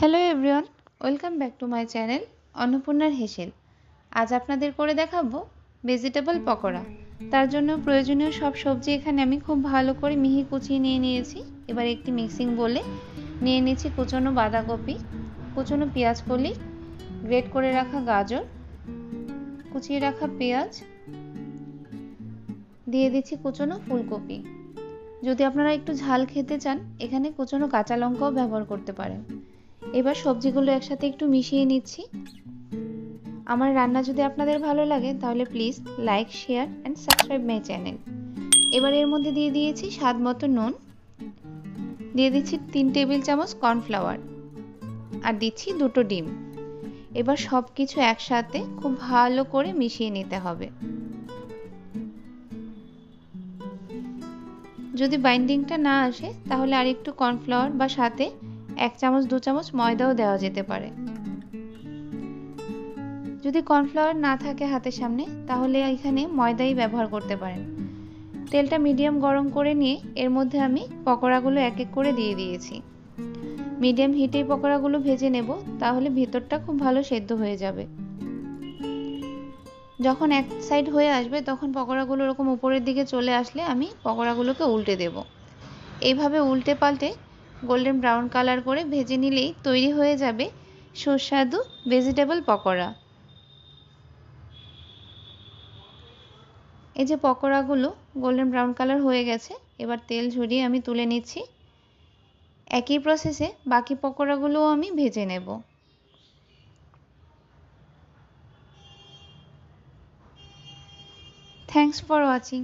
Hello everyone welcome back to my channel অন্নপূর্ণার হেসেল আজ আপনাদের করে দেখাবো ভেজিটেবল পকোড়া। তার জন্য প্রয়োজনীয় সব সবজি এখানে আমি খুব ভালো করে মিহি কুচিয়ে নিয়ে নিয়েছি। এবার একটি মিক্সিং বলে নিয়ে নিয়েছি কুচনো বাঁধাকপি, কুচনো পেঁয়াজ কলি গ্রেট করে রাখা গাজর, কুচিয়ে রাখা পেঁয়াজ, দিয়ে দিচ্ছি কুচনো ফুলকপি। যদি আপনারা একটু ঝাল খেতে চান, এখানে কুচনো কাঁচা লঙ্কাও ব্যবহার করতে পারেন। এবার সবজিগুলো একসাথে একটু মিশিয়ে নিচ্ছি। আমার রান্না যদি আপনাদের ভালো লাগে, তাহলে please like share and subscribe my channel এবার এর মধ্যে দিয়ে দিয়েছি স্বাদ মতো নুন। দিয়ে দিচ্ছি তিন টেবিল চামচ কর্নফ্লাওয়ার আর দিচ্ছি দুটো ডিম। এবার সব কিছু একসাথে খুব ভালো করে মিশিয়ে নিতে হবে। যদি বাইন্ডিংটা না আসে, তাহলে আর একটু কর্নফ্লাওয়ার বা সাথে এক চামচ, দু চামচ ময়দাও দেওয়া যেতে পারে। যদি কর্নফ্লাওয়ার না থাকে হাতের সামনে, তাহলে এখানে ময়দাই ব্যবহার করতে পারেন। তেলটা মিডিয়াম গরম করে নিয়ে এর মধ্যে আমি পকোড়াগুলো এক এক করে দিয়ে দিয়েছি। মিডিয়াম হিটেই পকোড়াগুলো ভেজে নেব, তাহলে ভেতরটা খুব ভালো সেদ্ধ হয়ে যাবে। যখন এক সাইড হয়ে আসবে, তখন পকোড়াগুলো ওরকম উপরের দিকে চলে আসলে আমি পকোড়াগুলোকে উল্টে দেব। এইভাবে উল্টে পাল্টে গোল্ডেন ব্রাউন কালার করে ভেজে নিলেই তৈরি হয়ে যাবে সুস্বাদু ভেজিটেবল পকোড়া। এই যে পকোড়াগুলো গোল্ডেন ব্রাউন কালার হয়ে গেছে, এবার তেল ঝরিয়ে আমি তুলে নিচ্ছি। একই প্রসেসে বাকি পকোড়াগুলোও আমি ভেজে নেব। Thanks for watching